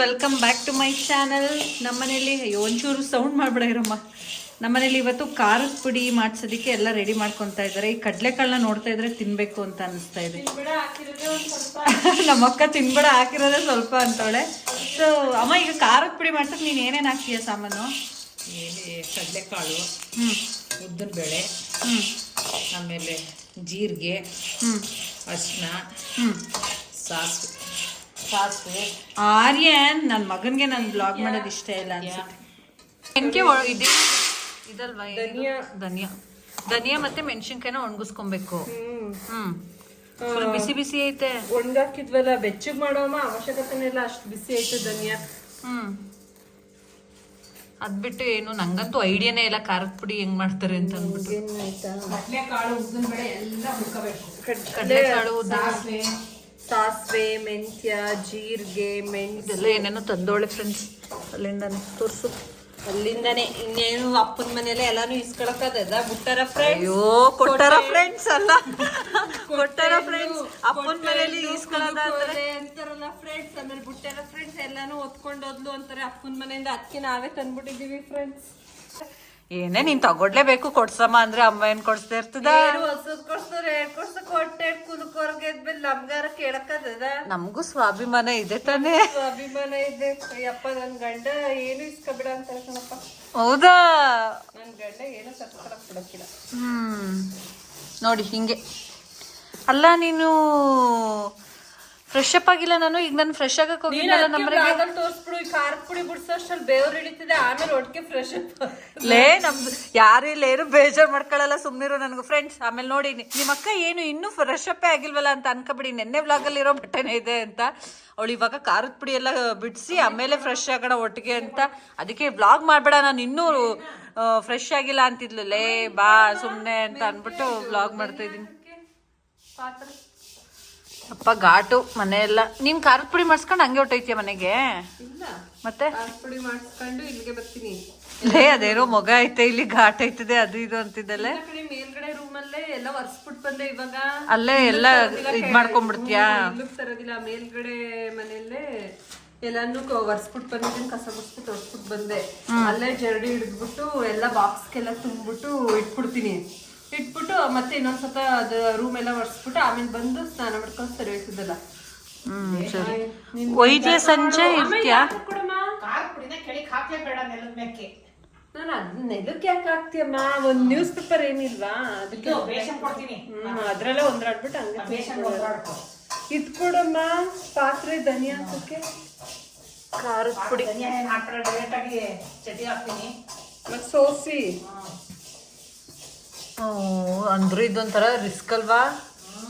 Welcome back to my channel ನಮ್ಮನೇಲಿ ಅಯ್ಯೋ ಒಂಚೂರು ಸೌಂಡ್ ಮಾಡಬೇಡ ಇರಮ್ಮ ನಮ್ಮನೇಲಿ ಇವತ್ತು ಖಾರದ ಪುಡಿ ಮಾಡ್ಸೋದಕ್ಕೆ ಎಲ್ಲ ರೆಡಿ ಮಾಡ್ಕೊತಾ ಇದ್ದಾರೆ. ಈ ಕಡಲೆಕಾಳನ್ನ ನೋಡ್ತಾ ಇದ್ರೆ ತಿನ್ಬೇಕು ಅಂತ ಅನಿಸ್ತಾ ಇದೆ. ನಮ್ಮಕ್ಕ ತಿನ್ಬೇಡ ಹಾಕಿರೋದೇ ಸ್ವಲ್ಪ ಅಂತವಳೆ. ಸೊ ಅಮ್ಮ ಈಗ ಖಾರದ ಪುಡಿ ಮಾಡ್ಸಕ್ ನೀನ್ ಏನೇನ್ ಹಾಕ್ತೀಯ ಸಾಮಾನು? ಕಡಲೆಕಾಳು ಹ್ಮ್. ಉದ್ದಿನ ಬೇಳೆ ಹ್ಮ್. ಆಮೇಲೆ ಜೀರಿಗೆ ಹ್ಮ್. ಅರಿಶಿನ ಹ್ಮ್. ಸಾಸಿವೆ. ಸಾಸಿವೆ ಆರ್ಯನ್ ನನ್ನ ಮಗನ್ಗೆ ನಾನು ಬ್ಲಾಗ್ ಮಾಡೋದು ಇಷ್ಟ ಇಲ್ಲ ಅನ್ಸುತ್ತೆ. ಮೆಣಕೆ ಇದೆ ಇದಲ್ವಾ ಧನಿಯಾ. ಧನಿಯಾ. ಧನಿಯಾ ಮತ್ತೆ ಮೆಣಸಿನ್ಕಾಯಿನ ಒಣಗಿಸ್ಕೊಬೇಕು. ಹ್ಮ್. ಫುಲ್ ಬಿಸಿ ಬಿಸಿ ಐತೆ. ಒಣಗಾಕಿದ್ವಲ್ಲ ಬೆಚ್ಚಗ್ ಮಾಡೋಮ ಅವಶ್ಯಕತೆನೇ ಇಲ್ಲ ಅಷ್ಟು ಬಿಸಿ ಐತೆ ಧನಿಯಾ. ಹ್ಮ್. ಅದ್ಬಿಟ್ಟು ಏನು ನಂಗಂತೂ ಐಡಿಯಾನೇ ಇಲ್ಲ ಖಾರದ ಪುಡಿ ಹೆಂಗ್ ಮಾಡ್ತಾರೆ ಅಂತ ಅಂದ್ಬಿಟ್ಟು. ಕಡಲೆಕಾಳು ಉದ್ದಿನ ಬೇಳೆ ಎಲ್ಲ ಕಡಲೆಕಾಳು ಸಾಸಿವೆ. ಸಾಸಿವೆ ಮೆಂತ್ಯ ಜೀರಿಗೆ ಮೆಣಸು. ಎಲ್ಲ ಏನೇನೋ ತಂದೋಳೆ ಫ್ರೆಂಡ್ಸ್ ಅಲ್ಲಿಂದಾನೆ ತೋರಿಸು. ಅಲ್ಲಿಂದಾನೆ ಇನ್ನೇನು ಅಪ್ಪನ ಮನೇಲೆ ಎಲ್ಲಾನು ಇಸ್ಕೊಳಕದ ಬುಟ್ಟಾರ ಫ್ರೆಂಡ್ಸ್ ಅಯ್ಯೋ ಕೊಟ್ಟಾರ ಫ್ರೆಂಡ್ಸ್ ಅಲ್ಲ. ಕೊಟ್ಟಾರ ಫ್ರೆಂಡ್ಸ್ ಅಪ್ಪನ ಮನೇಲಿ ಅಂದ್ರೆ? ಅಂತಾರಲ್ಲ ಫ್ರೆಂಡ್ಸ್ ಆಮೇಲೆ ಬುಟ್ಟಾರ ಫ್ರೆಂಡ್ಸ್ ಎಲ್ಲಾನು ಒತ್ಕೊಂಡು ಹೋದ್ಲು ಅಂತಾರೆ ಅಪ್ಪನ ಮನೆಯಿಂದ. ಅದಕ್ಕೆ ನಾವೇ ತಂದ್ಬಿಟ್ಟಿದೀವಿ ಫ್ರೆಂಡ್ಸ್ ಏನೇ ನೀನ್ ತಗೊಡ್ಲೇಬೇಕು ಕೊಡ್ಸಮ್ಮ ಅಂದ್ರೆ ಅಮ್ಮ ಏನ್ ಕೊಡ್ಸ್ತಾ ಇರ್ತದ? ನಮಗೂ ಸ್ವಾಭಿಮಾನ ಇದೆ ತಾನೇ. ಸ್ವಾಭಿಮಾನ ಇದೆ. ಅಯ್ಯಪ್ಪ ನನ್ ಗಂಡ ಏನು ಇಸ್ಕೊಬಿಡ ಅಂತ ಹೌದಾ? ನನ್ ಗಂಡ ಏನು ತರ್ಸ್ಕೊಳಕ್ ಬಿಡಕ್ಕಿಲ್ಲ. ಹ್ಮ್. ನೋಡಿ ಹಿಂಗೆ. ಅಲ್ಲ ನೀನು ಫ್ರೆಶ್ ಅಪ್ ಆಗಿಲ್ಲ ನಾನು ಈಗ ನಾನು ಫ್ರೆಶ್ ಆಗಕ್ಕೆ ಹೋಗಿಲ್ಲ ನಮ್ಮನೆಗೆ ತೋರಿಸ್ಬಿಡು ಈ ಖಾರದ ಪುಡಿ ಬಿಡ್ಸೋಷ್ಟ್ರಲ್ಲಿ ಬೇವ್ರು ಹಿಡಿತಿದೆ ಆಮೇಲೆ ಒಟ್ಟಿಗೆ ಫ್ರೆಶ್ ಲೇ ನಮ್ದು ಯಾರು ಇಲ್ಲ ಏನು ಬೇಜಾರ್ ಮಾಡ್ಕೊಳ್ಳಲ್ಲ ಸುಮ್ನಿರು ನನಗೆ. ಫ್ರೆಂಡ್ಸ್ ಆಮೇಲೆ ನೋಡಿ ನಿಮ್ಮ ಅಕ್ಕ ಏನು ಇನ್ನೂ ಫ್ರೆಶ್ ಅಪ್ಪೇ ಆಗಿಲ್ವಲ್ಲ ಅಂತ ಅನ್ಕೊಬಿಡಿ. ನೆನ್ನೆ ವ್ಲಾಗಲ್ಲಿ ಇರೋ ಬಟ್ಟೆನೇ ಇದೆ ಅಂತ. ಅವಳು ಇವಾಗ ಖಾರದ ಪುಡಿ ಎಲ್ಲ ಬಿಡಿಸಿ ಆಮೇಲೆ ಫ್ರೆಶ್ ಆಗೋಣ ಒಟ್ಟಿಗೆ ಅಂತ. ಅದಕ್ಕೆ ವ್ಲಾಗ್ ಮಾಡಬೇಡ ನಾನು ಇನ್ನೂ ಫ್ರೆಶ್ ಆಗಿಲ್ಲ ಅಂತಿದ್ಲು. ಲೇ ಬಾ ಸುಮ್ಮನೆ ಅಂತ ಅಂದ್ಬಿಟ್ಟು ವ್ಲಾಗ್ ಮಾಡ್ತಾ ಇದ್ದೀನಿ. ಪಾತ್ರೆ ಅಪ್ಪ ಘಾಟು ಮನೆ ಎಲ್ಲ. ನಿಮ್ ಖಾರದ ಪುಡಿ ಮಾಡಿಸ್ಕೊಂಡು ಹಂಗೆ ಹೊಟ್ಟೈತಿಯ ಮನೆಗೆ? ಮತ್ತೆ? ಪುಡಿ ಮಾಡಿಸ್ಕೊಂಡು ಇಲ್ಲಿಗೆ ಬರ್ತೀನಿ. ಲೇ ಅದೇನೋ ಮೊಗ ಐತೆ ಇಲ್ಲಿ ಘಾಟ್ ಐತದೆ ಅದು ಇದು ಅಂತಿದ್ದಲ್ಲೇ. ಮೇಲ್ಗಡೆ ರೂಮ್ ಅಲ್ಲೇ ಎಲ್ಲ ಒರ್ಸ್ಬಿಟ್ ಬಂದೆ ಇವಾಗ. ಅಲ್ಲೇ ಎಲ್ಲ ಇದ್ ಮಾಡ್ಕೊಂಡ್ಬಿಡ್ತೀಯಾ ತರೋದಿಲ್ಲ. ಮೇಲ್ಗಡೆ ಮನೆಯಲ್ಲೇ ಎಲ್ಲಾನು ಒರ್ಸ್ಬಿಟ್ ಬಂದಿದ್ದೀನಿ ಕಸ ಗುಡ್ಸ್ಬಿಟ್ಟು ಒರ್ಸ್ಬಿಟ್ ಬಂದೆ. ಅಲ್ಲೇ ಜರಡಿ ಹಿಡಿದ್ಬಿಟ್ಟು ಎಲ್ಲ ಬಾಕ್ಸ್ಗೆಲ್ಲ ತುಂಬಿಟ್ಟು ಇಟ್ಬಿಡ್ತೀನಿ. ಇಟ್ಬಿಟ್ಟು ಮತ್ತೆ ಇನ್ನೊಂದ್ಸತ ಅದು ರೂಮ್ ಎಲ್ಲ ಒರೆಸ್ಬಿಟ್ಟು ಆಮೇಲೆ ಬಂದು ಸ್ನಾನ ಮಾಡ್ಕೊಂಡು ಸರಿ ಹೋಯ್ತದಲ್ಲ ಹ್ಮ್ ಸರಿ. ಒಯ್ದಿಯ ಸಂಜೆ ಇರ್ತೀಯಾ? ನಾನು ಅದ್ ನೆಲಕ್ಕೆ ಯಾಕೆ ಹಾಕ್ತೀಯಮ್ಮ? ಒಂದ್ ನ್ಯೂಸ್ ಪೇಪರ್ ಏನಿಲ್ವಾ? ಅದಕ್ಕೆ ಹ್ಮ್ ಅದ್ರಲ್ಲೇ ಒಂದ್ರಾಡ್ಬಿಟ್ಟು ಹಂಗೆ ಬೇಷನ್ ಒದ್ದಾಡ್ಕೊ. ಇದ್ ಕೊಡಮ್ಮ ಪಾತ್ರೆ ಧನಿಯಾ ಹಾಕಕ್ಕೆ ಖಾರದ ಪುಡಿ. ಧನಿಯಾ ಹಾಕ್ತಾರೆ? ಡೈರೆಕ್ಟ್ ಆಗಿ ಚಟಿ ಹಾಕ್ತೀನಿ. ಮತ್ ಸೋಸಿ. ಅಂದ್ರೂ ಇದೊಂಥರ ರಿಸ್ಕ್ ಅಲ್ವಾ?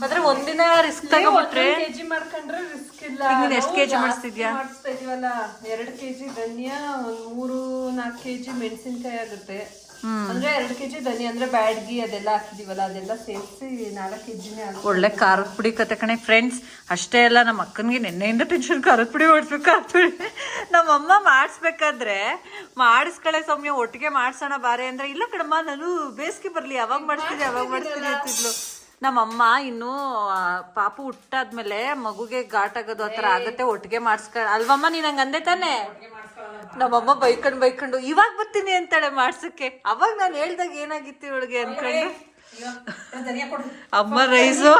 ಆದ್ರೆ ಒಂದಿನ ರಿಸ್ಕ್ ತಗೊಬಿಟ್ರೆ ಕೆಜಿ ಮಾಡ್ಕೊಂಡ್ರೆ ರಿಸ್ಕ್ ಇಲ್ಲ. ನೀನ್ ಎಷ್ಟ್ ಕೆಜಿ ಮಾಡಿಸ್ತಿದ್ಯಾ? ಮಾಡಿಸ್ತಾ ಇದೀವಲ್ಲ ಎರಡ್ ಕೆಜಿ ಧನಿಯಾ ಒಂದು ಮೂರು ನಾಲ್ಕು ಕೆಜಿ ಮೆಣಸಿನ್ಕಾಯಿ ಆಗುತ್ತೆ. ಅಂದ್ರೆ ಎರಡ್ ಕೆಜಿ ಧನಿ ಅಂದ್ರೆ ಬ್ಯಾಡ್ಗಿ ಅದೆಲ್ಲ ಹಾಕಿದೀವಲ್ಲ ಅದೆಲ್ಲ ಸೇರಿಸಿ ನಾಲ್ಕು ಕೆಜಿನೇ ಒಳ್ಳೆ ಖಾರದ ಪುಡಿ ಕತೆ ಕಣೆ ಫ್ರೆಂಡ್ಸ್ ಅಷ್ಟೇ ಅಲ್ಲ ನಮ್ಮ ಅಕ್ಕನಿಗೆ ನಿನ್ನೆಯಿಂದ ಟೆನ್ಷನ್ ಖಾರದ ಪುಡಿ ಓಡಿಸ್ಬೇಕು ಖಾರದ ಪುಡಿ ನಮ್ಮಮ್ಮ ಮಾಡಿಸ್ಬೇಕಾದ್ರೆ ಮಾಡಿಸ್ಕಳೆ ಸೌಮ್ಯ ಒಟ್ಟಿಗೆ ಮಾಡ್ಸೋಣ ಬಾರೆ ಅಂದ್ರೆ ಇಲ್ಲ ಕಡಮ್ಮ ನಾನು ಬೇಸಿಗೆ ಬರ್ಲಿ ಯಾವಾಗ ಮಾಡಿಸ್ತೀನಿ ಯಾವಾಗ ಮಾಡ್ತೀನಿ ಅಂತಿದ್ಲು. ನಮ್ಮಮ್ಮ ಇನ್ನು ಪಾಪ ಹುಟ್ಟಾದ್ಮೇಲೆ ಮಗುಗೆ ಘಾಟ್ ಆಗೋದು ಆ ಥರ ಆಗತ್ತೆ ಒಟ್ಟಿಗೆ ಮಾಡಿಸ್ಕ ಅಲ್ವಮ್ಮ ನೀನ್ ಹಂಗಂದೆ ತಾನೆ? ನಮ್ಮಮ್ಮ ಬೈಕೊಂಡು ಬೈಕೊಂಡು ಇವಾಗ ಬರ್ತೀನಿ ಅಂತಾಳೆ ಮಾಡ್ಸಕ್ಕೆ. ಅವಾಗ ನಾನು ಹೇಳ್ದಾಗ ಏನಾಗಿತ್ತು ಇವಳಿಗೆ ಅನ್ಕೊಂಡು? ಅಮ್ಮ ರೈಸು.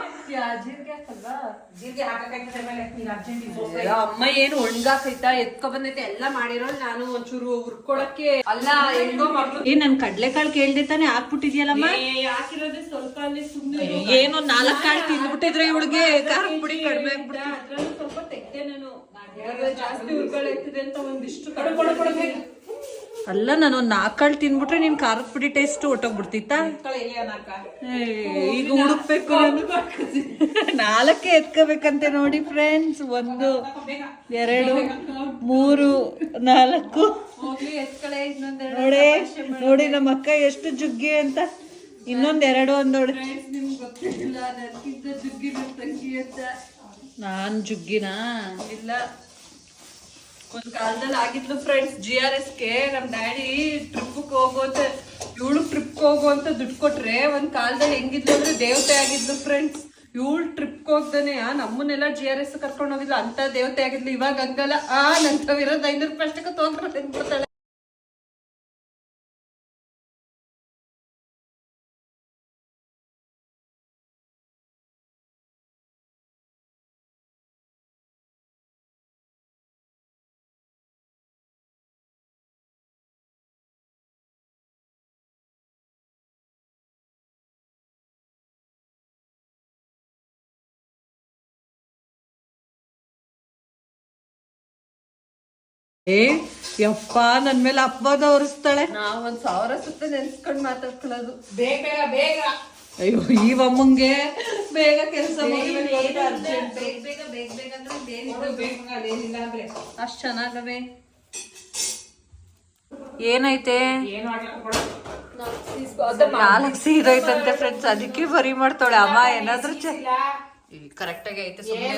ಅಮ್ಮ ಏನು ಒಣ್ಗಾಕೈತಾ? ಎತ್ಕೊ ಬಂದೈತೆ ಎಲ್ಲ ಮಾಡಿರೋ ನಾನು ಒಂಚೂರು ಹುರ್ಕೊಳಕ್ಕೆ. ಅಲ್ಲ ಹೆಂಗೋ ಮಕ್ಳು ಏ ನನ್ ಕಡ್ಲೆಕಾಳು ಕೇಳ್ದೆ ತಾನೆ ಹಾಕ್ಬಿಟ್ಟಿದ್ಯಲ್ಲಮ್ಮ? ಹಾಕಿರೋದೇ ಸ್ವಲ್ಪ ಅಲ್ಲಿ ಸುಮ್ಮನೆ ಏನೋ ನಾಲ್ಕು ಕಾಳು ತಿಂದ್ಬಿಟ್ಟಿದ್ರೆ ಇವಳಿಗೆ. ಖಾರ ಪುಡಿ ಕಡಿಮೆ ಅದ್ರಲ್ಲೂ ಸ್ವಲ್ಪ ತೆಗ್ದೆ ನಾನು. ಜಾಸ್ತಿ ಹುರ್ಕೊಳೈತಿದೆ ಅಂತ ಒಂದಿಷ್ಟು ಕಡ್ಮೆ ಅಲ್ಲ ನಾನು ಒಂದ್ ನಾಲ್ಕು ಕಾಳು ತಿಂದ್ಬಿಟ್ರೆ ನಿನ್ ಖಾರದ ಪುಡಿ ಟೇಸ್ಟ್ ಹೊಟ್ಟೋಗ್ಬಿಡ್ತಿತ್ತ ಈಗ ಹುಡುಕ್ಬೇಕು ನಾಲ್ಕೇ ಎತ್ಕೋಬೇಕಂತೆ ನೋಡಿ ಫ್ರೆಂಡ್ಸ್ ಒಂದು ಎರಡು ಮೂರು ನಾಲ್ಕು. ಇನ್ನೊಂದೆರಡು ನೋಡಿ ನೋಡಿ ನಮ್ಮ ಅಕ್ಕ ಎಷ್ಟು ಜುಗ್ಗಿ ಅಂತ. ಇನ್ನೊಂದ್ ಎರಡು ನಿಮ್ಗೆ ಗೊತ್ತಿಲ್ಲ ಜುಗ್ಗಿ ಅಂತ. ನಾನ್ ಜುಗ್ಗಿನ? ಇಲ್ಲ. ಒಂದ್ ಕಾಲದಲ್ಲಿ ಆಗಿದ್ಲು ಫ್ರೆಂಡ್ಸ್ ಜಿ ಆರ್ ಎಸ್ಗೆ. ನಮ್ ಡ್ಯಾಡಿ ಟ್ರಿಪ್ ಹೋಗೋ ಅಂತ ಇವಳು ಟ್ರಿಪ್ ಹೋಗೋ ಅಂತ ದುಡ್ಡು ಕೊಟ್ರೆ ಒಂದ್ ಕಾಲದಲ್ಲಿ ಹೆಂಗಿದ್ಲು ಅಂದ್ರೆ ದೇವತೆ ಆಗಿದ್ಲು ಫ್ರೆಂಡ್ಸ್ ಇವಳು ಟ್ರಿಪ್ ಹೋಗ್ದಾನೆ. ನಮ್ಮನ್ನೆಲ್ಲ ಜಿ ಆರ್ ಎಸ್ ಕರ್ಕೊಂಡು ಹೋಗಿದ್ಲು. ಅಂತ ದೇವತೆ ಆಗಿದ್ಲು. ಇವಾಗ ಹಂಗಲ್ಲ. ಆ ನಂತವಿರೋದು ಐನೂರು ರೂಪಾಯಿ ಅಷ್ಟಕ್ಕೆ ತೊಗೊಂಡ್ರೆ ಏ ಯಪ್ಪ ನನ್ ಮೇಲೆ ಅಪ್ಪದ ಹೊರಿಸ್ತಾಳೆ. ನಾವೊಂದ್ ಸಾವಿರ ಸುತ್ತ ನೆನ್ಸ್ಕೊಂಡ್ ಮಾತಾಡ್ಕೊಳ್ಳೋದು. ಬೇಗ ಬೇಗ. ಅಯ್ಯೋ ಈ ಅಮ್ಮಂಗೆ ಬೇಗ ಕೆಲಸ ಬೇಗ ಬೇಗ ಬೇಗ ಬೇಗ ಅಂದ್ರೆ ಬೇಗ ಬೇಗ ಅದೇನಿಲ್ಲ ಅಂದ್ರೆ. ಅಷ್ಟ್ ಚೆನ್ನಾಗವೆ. ಏನೈತೆ. ನಾಲ್ಕು ಸೀರೆ ಐತಂತೆ ಫ್ರೆಂಡ್ಸ್ ಅದಕ್ಕೆ ಬರಿ ಮಾಡ್ತಾಳೆ. ಅಮ್ಮ ಏನಾದ್ರೂ ಕರೆಕ್ಟ್ ಆಗಿ ಐತೆ ಸುಮ್ನೆ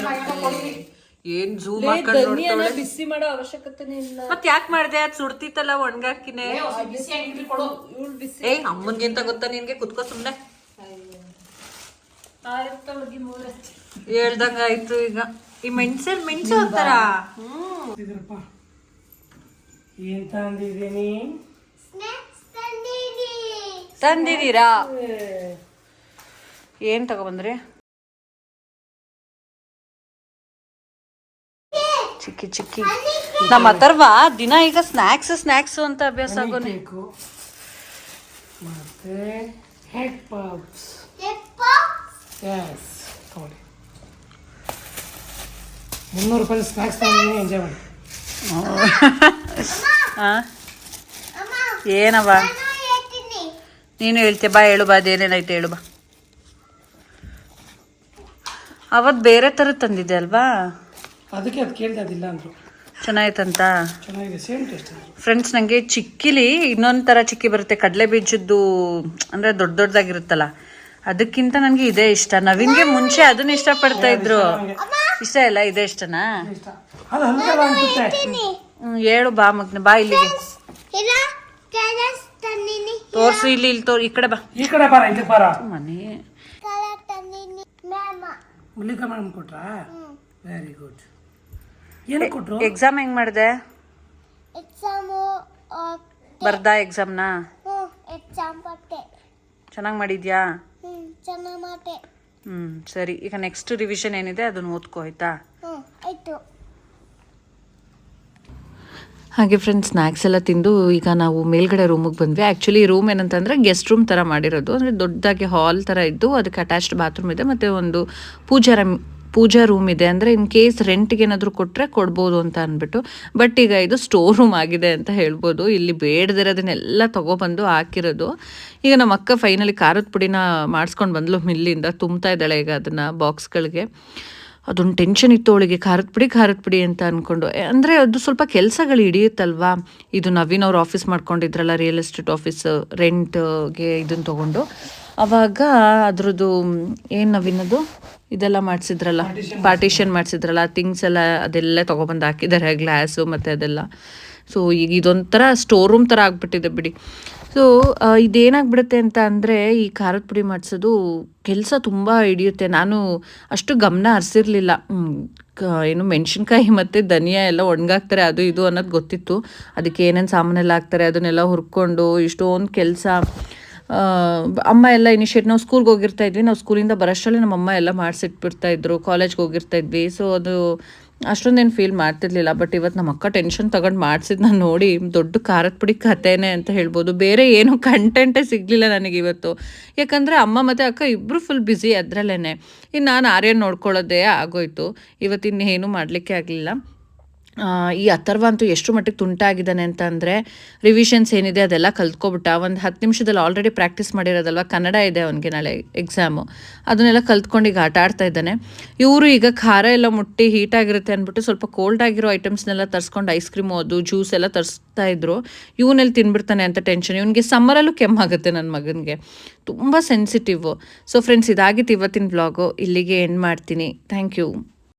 ಏನ್ ಝೂಮ್ ಹಾಕೊಂಡ್ ಬಿಸಿ ಮಾಡೋ ಅವಶ್ಯಕತೆನೇ ಇಲ್ಲ. ಮತ್ ಯಾಕೆ ಮಾಡ್ದೆ? ಅದ್ ಸುಡ್ತಿತ್ತಲ್ಲ ಒಣಗಾಕಿನೇ. ಏ, ಏ ಅಮ್ಮನ್ಗಿಂತ ಗೊತ್ತಾ ನಿನ್ಗೆ? ಕುತ್ಕೋ ಸುಮ್ನೆ. ಹೇಳ್ದಂಗ ಆಯ್ತು ಈಗ. ಈ ಮೆಣಸಲ್ ಮೆಣಸು ಅಂತಾರ ಏನ್ ತಂದಿದ್ದೀನಿ. ತಂದಿದೀರಾ ಏನ್ ತಗೊಬಂದ್ರಿ ಚಿಕ್ಕಿ ಚಿಕ್ಕಿ. ನಮ್ಮ ಅಥರ್ವ ದಿನ ಈಗ ಸ್ನಾಕ್ಸ್ ಸ್ನಾಕ್ಸ್ ಅಂತ ಅಭ್ಯಾಸ ಆಗೋನೆ ಮತ್ತೆ ಹೆಡ್ ಪಪ್ಸ್ ಎಸ್ ತಗೊಳ್ಳಿ. ಮುನ್ನೂರು ರೂಪಾಯಿ ಸ್ನ್ಯಾಕ್ಸ್ ತಗೊಂಡು ಎಂಜಾಯ್ ಮಾಡಿ. ಏನವ ಏನವ್ವ? ನೀನು ಹೇಳ್ತೀಯ ಬಾ ಹೇಳು ಬಾ ಅದೇನೇನಾಯ್ತು ಹೇಳು ಬಾ. ಅವತ್ತು ಬೇರೆ ಥರ ತಂದಿದ್ದೆ ಅಲ್ವಾ? ಅದಕ್ಕೆ ಅದು ಕೇಳ್ತಾ ಅದಿಲ್ಲ ಅಂದ್ರು. ಚೆನ್ನಾಯ್ತಂತ? ಚೆನ್ನಾಗಿದೆ ಸೇಮ್ ಟೇಸ್ಟ್ ಫ್ರೆಂಡ್ಸ್ ನನಗೆ ಚಿಕ್ಕಿಲಿ ಇನ್ನೊಂದು ಥರ ಚಿಕ್ಕಿ ಬರುತ್ತೆ. ಕಡಲೆ ಬೀಜದ್ದು ಅಂದರೆ ದೊಡ್ಡ ದೊಡ್ಡದಾಗಿರುತ್ತಲ್ಲ ಅದಕ್ಕಿಂತ ನನಗೆ ಇದೇ ಇಷ್ಟ. ನವೀನ್ಗೆ ಮುಂಚೆ ಅದನ್ನ ಇಷ್ಟಪಡ್ತಾ ಇದ್ರು. ಇಷ್ಟ ಇಲ್ಲ ಇದೇ ಇಷ್ಟನಾ? ಇಷ್ಟ. ಹೇಳು ಬಾ ಮಗ್ನ ಬಾ ಇಲ್ಲಿಗೆ. ತೋರ್ಸು ಇಲ್ಲಿ ಇಲ್ಲಿ ತೋರ್ ಈ ಕಡೆ ಬಾ. ಈ ಕಡೆ ಬಾ ಇಲ್ಲಿ ಬಾರ. ಮನೆ. ಮಲ್ಲಿಕಾ ಮೇಡಮ್ ಕೊಟ್ರಾ? ವೆರಿ ಗುಡ್ ಏನು ಕೊಟ್ರು? ಎಕ್ಸಾಮ್ ಹೆಂಗ್ ಮಾಡಿದೆ? ಎಕ್ಸಾಮು ಬರ್ದ ಎಕ್ಸಾಮ್ನ ಹ್ಞೂ ಎಕ್ಸಾಮ್ ಕೊಟ್ಟೆ ಚೆನ್ನಾಗಿ ಮಾಡಿದ್ಯಾ? ಹ್ಞೂ ಚೆನ್ನಾಗಿ ಮಾಡೆ ಹ್ಮ್ ಸರಿ. ಈಗ ನೆಕ್ಸ್ಟ್ ರಿವಿಷನ್ ಏನಿದೆ ಅದನ್ನ ಓದ್ಕೋ ಆಯ್ತಾ? ಹ್ಞೂ ಆಯಿತು. ಹಾಗೆ ಫ್ರೆಂಡ್ಸ್ ಸ್ನ್ಯಾಕ್ಸ್ ಎಲ್ಲ ತಿಂದು ಈಗ ನಾವು ಮೇಲ್ಗಡೆ ರೂಮಿಗೆ ಬಂದ್ವಿ. ಆ್ಯಕ್ಚುಲಿ ರೂಮ್ ಏನಂತಂದರೆ ಗೆಸ್ಟ್ ರೂಮ್ ಥರ ಮಾಡಿರೋದು. ಅಂದರೆ ದೊಡ್ಡದಾಗಿ ಹಾಲ್ ಥರ ಇದ್ದು ಅದಕ್ಕೆ ಅಟ್ಯಾಚ್ಡ್ ಬಾತ್ರೂಮ್ ಇದೆ. ಮತ್ತು ಒಂದು ಪೂಜಾರ ರಮ್ ಪೂಜಾ ರೂಮ್ ಇದೆ ಅಂದರೆ ಇನ್ ಕೇಸ್ ರೆಂಟ್ಗೆ ಏನಾದರೂ ಕೊಟ್ಟರೆ ಕೊಡ್ಬೋದು ಅಂತ ಅಂದ್ಬಿಟ್ಟು. ಬಟ್ ಈಗ ಇದು ಸ್ಟೋರ್ ರೂಮ್ ಆಗಿದೆ ಅಂತ ಹೇಳ್ಬೋದು. ಇಲ್ಲಿ ಬೇಡದಿರೋದನ್ನೆಲ್ಲ ತೊಗೊಬಂದು ಹಾಕಿರೋದು. ಈಗ ನಮ್ಮ ಅಕ್ಕ ಫೈನಲಿ ಖಾರದ ಪುಡಿನ ಮಾಡಿಸ್ಕೊಂಡು ಬಂದ್ಲು ಮಿಲ್ಲಿಂದ. ತುಂಬ್ತಾ ಇದ್ದಾಳೆ ಈಗ ಅದನ್ನು ಬಾಕ್ಸ್ಗಳಿಗೆ ಅದೊಂದು ಟೆನ್ಷನ್ ಇತ್ತು ಅವಳಿಗೆ. ಖಾರದ ಪುಡಿ ಖಾರದ ಪುಡಿ ಅಂತ ಅಂದ್ಕೊಂಡು ಅಂದರೆ ಅದು ಸ್ವಲ್ಪ ಕೆಲಸಗಳು ಹಿಡಿಯುತ್ತಲ್ವಾ? ಇದು ನವೀನ್ ಅವ್ರ ಆಫೀಸ್ ಮಾಡ್ಕೊಂಡಿದ್ರಲ್ಲ ರಿಯಲ್ ಎಸ್ಟೇಟ್ ಆಫೀಸ್ ರೆಂಟ್ಗೆ ಇದನ್ನು ತೊಗೊಂಡು. ಅವಾಗ ಅದ್ರದ್ದು ಏನು ನಾವಿನ್ನದು ಇದೆಲ್ಲ ಮಾಡಿಸಿದ್ರಲ್ಲ ಪಾರ್ಟಿಷನ್ ಮಾಡಿಸಿದ್ರಲ್ಲ ಥಿಂಗ್ಸ್ ಎಲ್ಲ ಅದೆಲ್ಲ ತೊಗೊಬಂದು ಹಾಕಿದ್ದಾರೆ ಗ್ಲಾಸು ಮತ್ತು ಅದೆಲ್ಲ. ಸೊ ಈಗ ಇದೊಂಥರ ಸ್ಟೋರ್ ರೂಮ್ ಥರ ಆಗಿಬಿಟ್ಟಿದೆ ಬಿಡಿ. ಸೊ ಇದೇನಾಗ್ಬಿಡುತ್ತೆ ಅಂತ ಅಂದರೆ ಈ ಖಾರದ ಪುಡಿ ಮಾಡಿಸೋದು ಕೆಲಸ ತುಂಬ ಹಿಡಿಯುತ್ತೆ. ನಾನು ಅಷ್ಟು ಗಮನ ಹರಿಸಿರ್ಲಿಲ್ಲ. ಏನು ಮೆಣಸಿನ್ಕಾಯಿ ಮತ್ತು ಧನಿಯಾ ಎಲ್ಲ ಒಣಗಾಕ್ತಾರೆ ಅದು ಇದು ಅನ್ನೋದು ಗೊತ್ತಿತ್ತು. ಅದಕ್ಕೆ ಏನೇನು ಸಾಮಾನೆಲ್ಲ ಹಾಕ್ತಾರೆ ಅದನ್ನೆಲ್ಲ ಹುರ್ಕೊಂಡು ಇಷ್ಟೊಂದು ಕೆಲಸ. ಅಮ್ಮ ಎಲ್ಲ ಇನಿಷಿಯೇಟ್ ನಾವು ಸ್ಕೂಲ್ಗೆ ಹೋಗಿರ್ತಾ ಇದ್ವಿ. ನಾವು ಸ್ಕೂಲಿಂದ ಬರೋಷ್ಟರಲ್ಲಿ ನಮ್ಮ ಅಮ್ಮ ಎಲ್ಲ ಮಾಡಿಸಿಟ್ಬಿಡ್ತಾ ಇದ್ರು. ಕಾಲೇಜ್ಗೆ ಹೋಗಿರ್ತಾ ಇದ್ವಿ. ಸೊ ಅದು ಅಷ್ಟೊಂದೇನು ಫೀಲ್ ಮಾಡ್ತಿರ್ಲಿಲ್ಲ. ಬಟ್ ಇವತ್ತು ನಮ್ಮ ಅಕ್ಕ ಟೆನ್ಷನ್ ತಗೊಂಡು ಮಾಡಿಸಿದ್ನ ನೋಡಿ, ದೊಡ್ಡ ಖಾರದ ಪುಡಿ ಕಥೆನೇ ಅಂತ ಹೇಳ್ಬೋದು. ಬೇರೆ ಏನೂ ಕಂಟೆಂಟೇ ಸಿಗಲಿಲ್ಲ ನನಗೆ ಇವತ್ತು. ಯಾಕಂದರೆ ಅಮ್ಮ ಮತ್ತು ಅಕ್ಕ ಇಬ್ಬರು ಫುಲ್ ಬ್ಯುಸಿ ಅದರಲ್ಲೇ ಇನ್ನು ನಾನು ಆರ್ಯನ್ ನೋಡ್ಕೊಳ್ಳೋದೇ ಆಗೋಯ್ತು. ಇವತ್ತು ಇನ್ನೇನು ಮಾಡಲಿಕ್ಕೆ ಆಗಲಿಲ್ಲ. ಈ ಅಥರ್ವ ಅಂತೂ ಎಷ್ಟು ಮಟ್ಟಿಗೆ ತುಂಟಾಗಿದ್ದಾನೆ ಅಂತ ಅಂದರೆ ರಿವಿಷನ್ಸ್ ಏನಿದೆ ಅದೆಲ್ಲ ಕಲ್ತ್ಕೊಬಿಟ್ಟ. ಒಂದು ಹತ್ತು ನಿಮಿಷದಲ್ಲಿ ಆಲ್ರೆಡಿ ಪ್ರಾಕ್ಟೀಸ್ ಮಾಡಿರೋದಲ್ವ? ಕನ್ನಡ ಇದೆ ಅವನಿಗೆ ನಾಳೆ ಎಕ್ಸಾಮು ಅದನ್ನೆಲ್ಲ ಕಲ್ತ್ಕೊಂಡು ಈಗ ಆಟ ಆಡ್ತಾ ಇದ್ದಾನೆ. ಇವರು ಈಗ ಖಾರ ಎಲ್ಲ ಮುಟ್ಟಿ ಹೀಟ್ ಆಗಿರುತ್ತೆ ಅಂದ್ಬಿಟ್ಟು ಸ್ವಲ್ಪ ಕೋಲ್ಡ್ ಆಗಿರೋ ಐಟಮ್ಸ್ನೆಲ್ಲ ತರಿಸ್ಕೊಂಡು ಐಸ್ ಕ್ರೀಮು ಅದು ಜ್ಯೂಸ್ ಎಲ್ಲ ತರಿಸ್ತಾ ಇದ್ರು. ಇವನಲ್ಲಿ ತಿನ್ಬಿಡ್ತಾನೆ ಅಂತ ಟೆನ್ಷನ್ ಇವನಿಗೆ ಸಮ್ಮರಲ್ಲೂ ಕೆಮ್ಮಾಗುತ್ತೆ ನನ್ನ ಮಗನಿಗೆ. ತುಂಬ ಸೆನ್ಸಿಟಿವ್ ಸೊ ಫ್ರೆಂಡ್ಸ್ ಇದಾಗಿತ್ತು ಇವತ್ತಿನ ಬ್ಲಾಗು ಇಲ್ಲಿಗೆ ಎಂಡ್ ಮಾಡ್ತೀನಿ. Thank you